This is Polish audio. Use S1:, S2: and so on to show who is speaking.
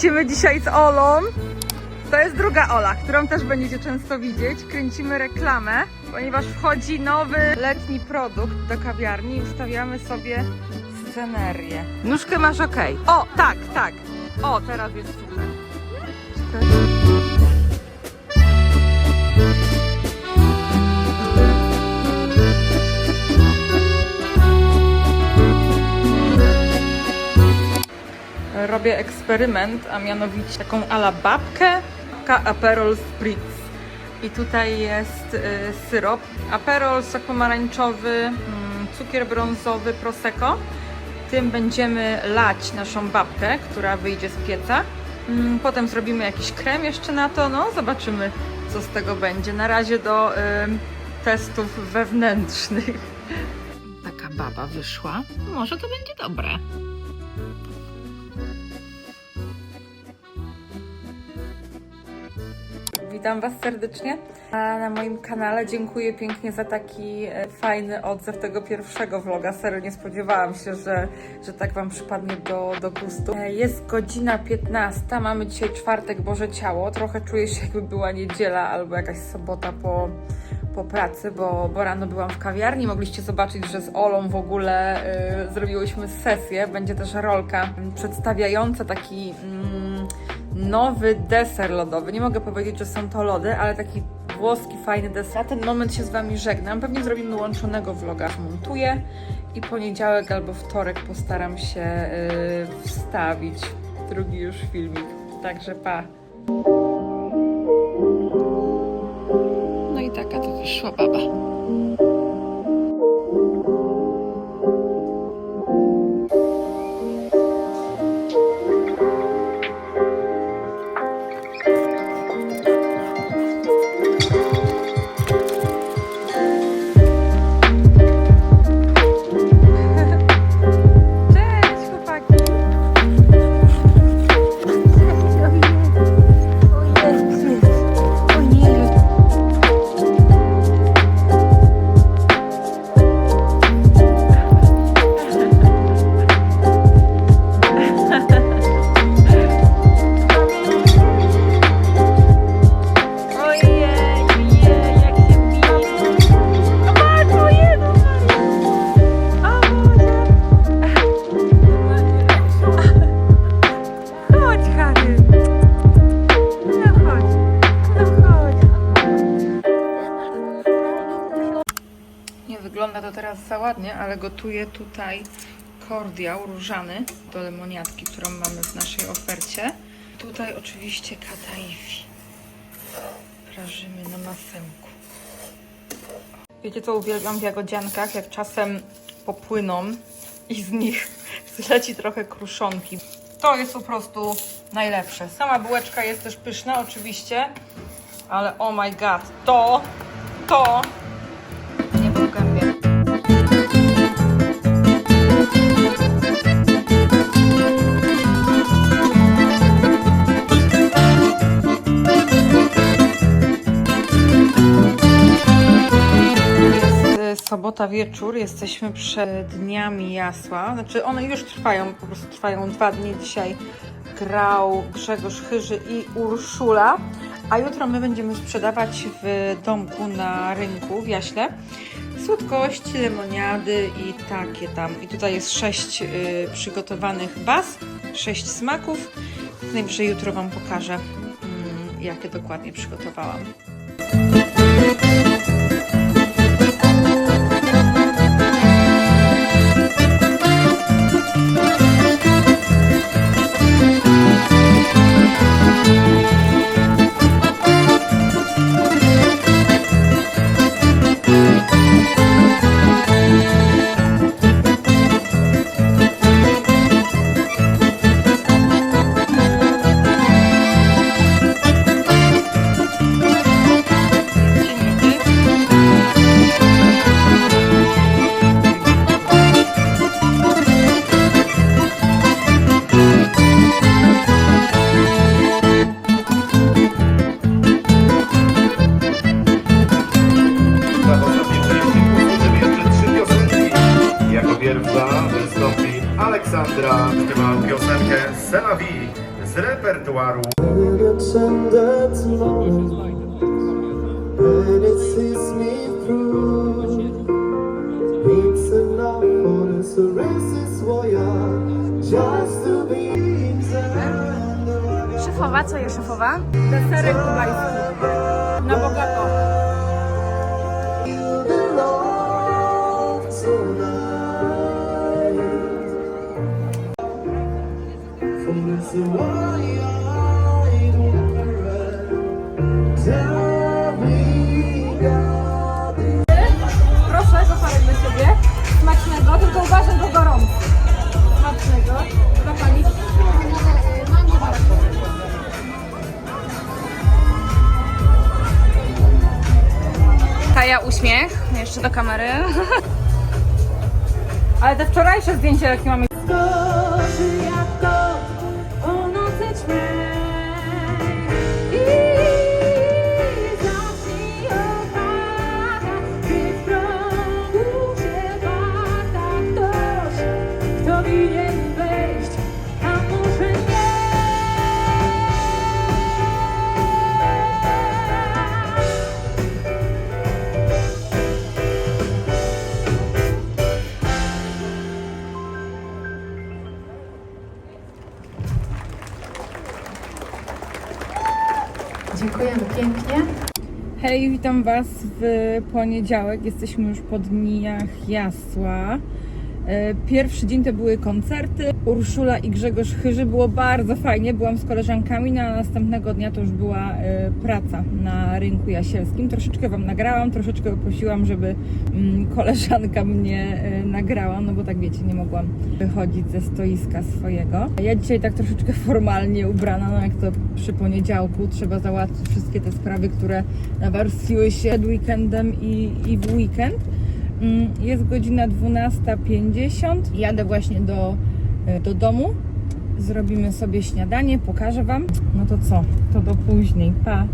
S1: Kręcimy dzisiaj z Olą. To jest druga Ola, którą też będziecie często widzieć. Kręcimy reklamę, ponieważ wchodzi nowy letni produkt do kawiarni i ustawiamy sobie scenerię. Nóżkę masz ok. O, tak, tak. O, teraz jest super. Robię eksperyment, a mianowicie taką ala babkę, Aperol Spritz. I tutaj jest y, syrop, Aperol, sok pomarańczowy, mm, cukier brązowy, Prosecco. Tym będziemy lać naszą babkę, która wyjdzie z pieca. Mm, Potem zrobimy jakiś krem jeszcze na to, no zobaczymy co z tego będzie. Na razie do y, testów wewnętrznych.
S2: Taka baba wyszła. Może to będzie dobre.
S1: Witam Was serdecznie a na moim kanale. Dziękuję pięknie za taki e, fajny odzew tego pierwszego vloga. Serio nie spodziewałam się, że, że tak Wam przypadnie do, do gustu. E, Jest godzina 15, mamy dzisiaj czwartek Boże Ciało. Trochę czuję się jakby była niedziela albo jakaś sobota po, po pracy, bo, bo rano byłam w kawiarni. Mogliście zobaczyć, że z Olą w ogóle y, zrobiłyśmy sesję. Będzie też rolka przedstawiająca taki... Mm, nowy deser lodowy. Nie mogę powiedzieć, że są to lody, ale taki włoski, fajny deser. Na ten moment się z Wami żegnam. Pewnie zrobimy łączonego vloga. Montuję i poniedziałek albo wtorek postaram się yy, wstawić drugi już filmik. Także pa!
S2: No i taka to wyszła baba.
S1: Ładnie, ale gotuję tutaj kordiał różany do lemoniadki, którą mamy w naszej ofercie. Tutaj oczywiście kataifi. Prażymy na masełku. Wiecie co uwielbiam w jagodziankach? Jak czasem popłyną i z nich zleci trochę kruszonki. To jest po prostu najlepsze. Sama bułeczka jest też pyszna oczywiście, ale oh my god, to, to sobota wieczór, jesteśmy przed dniami jasła. Znaczy one już trwają, po prostu trwają dwa dni. Dzisiaj grał Grzegorz Chyży i Urszula, a jutro my będziemy sprzedawać w domku na rynku w Jaśle słodkości, lemoniady i takie tam. I tutaj jest sześć y, przygotowanych baz, sześć smaków. Najwyżej jutro Wam pokażę, mm, jakie dokładnie przygotowałam.
S3: To be turned
S4: Szefowa, co jest szefowa?
S1: Deserek kubański. Na bogato. Proszę, kochany do siebie. Smacznego, tylko uważam, bo gorąco. Smacznego. Dla pani.
S4: Kaja uśmiech, jeszcze do kamery.
S1: Ale te wczorajsze zdjęcia, jakie mamy.
S5: To
S2: Dziękujemy pięknie.
S1: Hej, witam Was w poniedziałek. Jesteśmy już po dniach Jasła. E, Pierwszy dzień to były koncerty. Urszula i Grzegorz Chyży. Było bardzo fajnie. Byłam z koleżankami, no a następnego dnia to już była e, praca na rynku jasielskim. Troszeczkę Wam nagrałam, troszeczkę prosiłam, żeby mm, koleżanka mnie e, nagrała, no bo tak wiecie, nie mogłam wychodzić ze stoiska swojego. Ja dzisiaj tak troszeczkę formalnie ubrana, no jak to przy poniedziałku trzeba załatwić wszystkie te sprawy, które nawarstwiły się przed weekendem i, i w weekend. Mm, Jest godzina 12.50. Jadę właśnie do, e, do domu. Zrobimy sobie śniadanie, pokażę Wam. No to co? To do później. Pa!